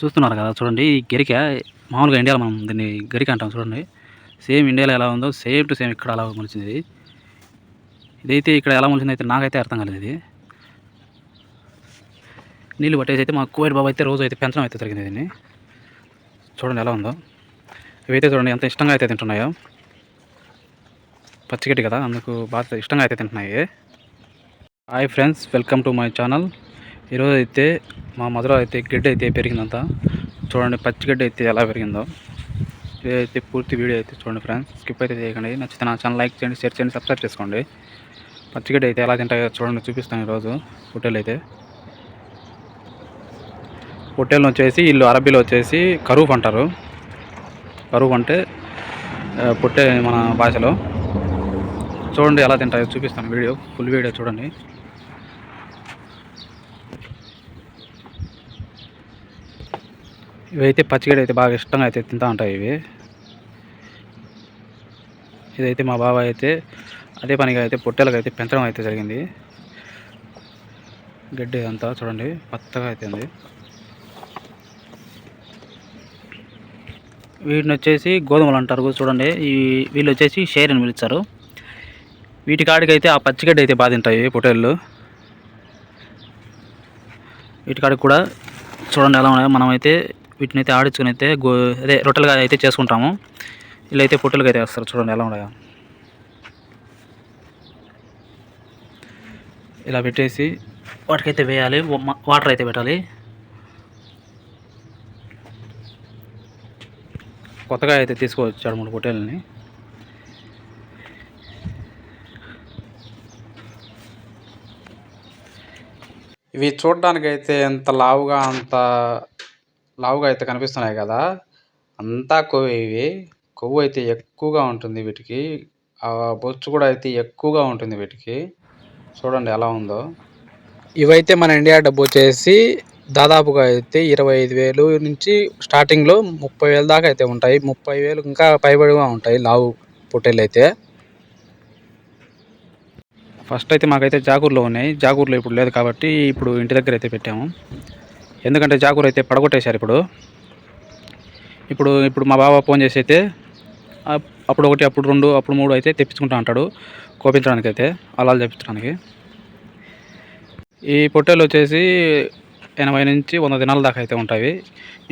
చూస్తున్నారు కదా చూడండి. ఈ గరిక మామూలుగా ఇండియాలో మనం దీన్ని గరిక అంటాం చూడండి. సేమ్ ఇండియాలో ఎలా ఉందో సేమ్ టు సేమ్ ఇక్కడ అలా మొలిచింది. ఇదైతే ఇక్కడ ఎలా మొలిచింది అయితే నాకైతే అర్థం కాలేదు ఇది. నీళ్ళు పట్టేసి అయితే మా కోవిడ్ బాబు అయితే రోజు అయితే పెంచడం అయితే జరిగింది దీన్ని. చూడండి ఎలా ఉందో. ఇవైతే చూడండి ఎంత ఇష్టంగా అయితే తింటున్నాయో. పచ్చిగడ్డి కదా అందుకు బాగా ఇష్టంగా అయితే తింటున్నాయి. Hi friends welcome to my channel. ఈరోజు అయితే మా మధుర అయితే గడ్డి అయితే పెరిగిందంతా చూడండి పచ్చిగడ్డి అయితే ఎలా పెరిగిందో. ఇదైతే పూర్తి వీడియో అయితే చూడండి ఫ్రెండ్స్. స్కిప్ అయితే చేయకండి. నచ్చితే నా ఛానల్ లైక్ చేయండి షేర్ చేయండి సబ్స్క్రైబ్ చేసుకోండి. పచ్చిగడ్డి అయితే ఎలా తింటాయో చూడండి చూపిస్తాను ఈరోజు హోటల్ అయితే. పొట్టేలు వచ్చేసి వీళ్ళు అరబీలో వచ్చేసి కరూఫ్ అంటారు కరూఫ్ అంటే పుట్టే పొట్టే మన భాషలో. చూడండి ఎలా తింటాయో చూపిస్తాను వీడియో. ఫుల్ వీడియో చూడండి. ఇవైతే పచ్చిగడ్డి అయితే బాగా ఇష్టంగా అయితే తింటూ ఉంటాయి ఇవి. ఇదైతే మా బాబాయ్ అయితే అదే పనిగా అయితే పొట్టేలకు అయితే పెంచడం అయితే జరిగింది. గడ్డి అంతా చూడండి పత్తగా అయితే ఉంది. వీటిని వచ్చేసి గోధుమలు అంటారు చూడండి. ఈ వీళ్ళు వచ్చేసి షేర్ అని పిలుస్తారు. వీటి కాడికైతే అయితే ఆ పచ్చిగడ్డి అయితే బాగా తింటాయి పొట్టేళ్ళు. వీటి కాడికి కూడా చూడండి ఎలా ఉన్నాయో. మనమైతే వీటిని అయితే ఆడించుకుని అయితే గో అదే రొట్టెలుగా అయితే చేసుకుంటాము. ఇలా అయితే పొట్టెలుగా అయితే వేస్తారు. చూడండి ఎలా ఉండగా ఇలా పెట్టేసి వాటికైతే వేయాలి. వాటర్ అయితే పెట్టాలి. కొత్తగా అయితే తీసుకువచ్చాడు మూడు పొట్టేలని. ఇవి చూడడానికి అయితే ఎంత లావుగా అంత లావుగా అయితే కనిపిస్తున్నాయి కదా. అంతా కొవ్వు ఇవి. కొవ్వు అయితే ఎక్కువగా ఉంటుంది వీటికి. ఆ బొచ్చు కూడా అయితే ఎక్కువగా ఉంటుంది వీటికి. చూడండి ఎలా ఉందో. ఇవైతే మన ఇండియా డబ్బు వచ్చేసి దాదాపుగా అయితే ఇరవై ఐదు వేలు నుంచి స్టార్టింగ్లో ముప్పై వేలు దాకా అయితే ఉంటాయి. ముప్పై వేలు ఇంకా పైబడిగా ఉంటాయి లావు పొట్టేలు అయితే. ఫస్ట్ అయితే మాకైతే జాగూర్లో ఉన్నాయి. జాగూర్లో ఇప్పుడు లేదు కాబట్టి ఇప్పుడు ఇంటి దగ్గర అయితే పెట్టాము. ఎందుకంటే జాగూర్ అయితే పడగొట్టేశారు ఇప్పుడు. ఇప్పుడు ఇప్పుడు మా బావ ఫోన్ చేసి అయితే అప్పుడు ఒకటి అప్పుడు రెండు అప్పుడు మూడు అయితే తెప్పించుకుంటా అంటాడు కోపించడానికి అయితే అలాలు తెప్పించడానికి. ఈ పొట్టేలు వచ్చేసి ఎనభై నుంచి వంద దినాల దాకా అయితే ఉంటాయి.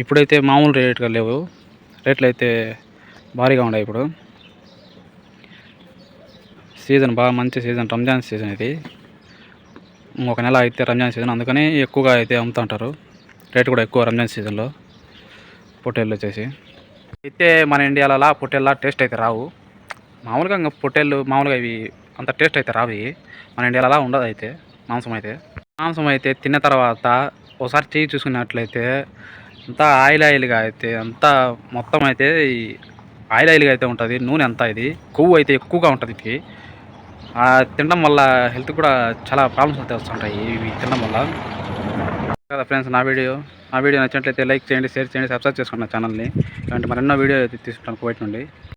ఇప్పుడైతే మామూలు రేట్గా లేవు. రేట్లు అయితే భారీగా ఉన్నాయి ఇప్పుడు. సీజన్ బాగా మంచి సీజన్ రంజాన్ సీజన్ ఇది. ఒక నెల అయితే రంజాన్ సీజన్ అందుకని ఎక్కువగా అయితే అమ్ముతుంటారు రేట్ కూడా ఎక్కువ రంజాన్ సీజన్లో పొట్టేళ్ళు వచ్చేసి. అయితే మన ఇండియాలో అలా పొట్టేళ్ళ టేస్ట్ అయితే రావు. మామూలుగా ఇంకా పొట్టేళ్ళు మామూలుగా ఇవి అంత టేస్ట్ అయితే రావు మన ఇండియాలో ఉండదు అయితే మాంసం అయితే. మాంసం అయితే తిన్న తర్వాత ఒకసారి చేయి చూసుకున్నట్లయితే అంతా ఆయిల్ ఆయిల్గా అయితే అంతా మొత్తం అయితే ఈ ఆయిల్ ఆయిల్గా అయితే ఉంటుంది. నూనె అంతా ఇది. కొవ్వు అయితే ఎక్కువగా ఉంటుంది ఇది. తినడం వల్ల హెల్త్ కూడా చాలా ప్రాబ్లమ్స్ అయితే వస్తుంటాయి ఇవి తినడం వల్ల. కదా ఫ్రెండ్స్ నా వీడియో. నా వీడియో నచ్చినట్లయితే లైక్ చేయండి షేర్ చేయండి సబ్స్క్రైబ్ చేసుకోండి నా ఛానల్ని. ఇలాంటి మరెన్నో వీడియో తీసుకుంటాను కువైట్ నుండి.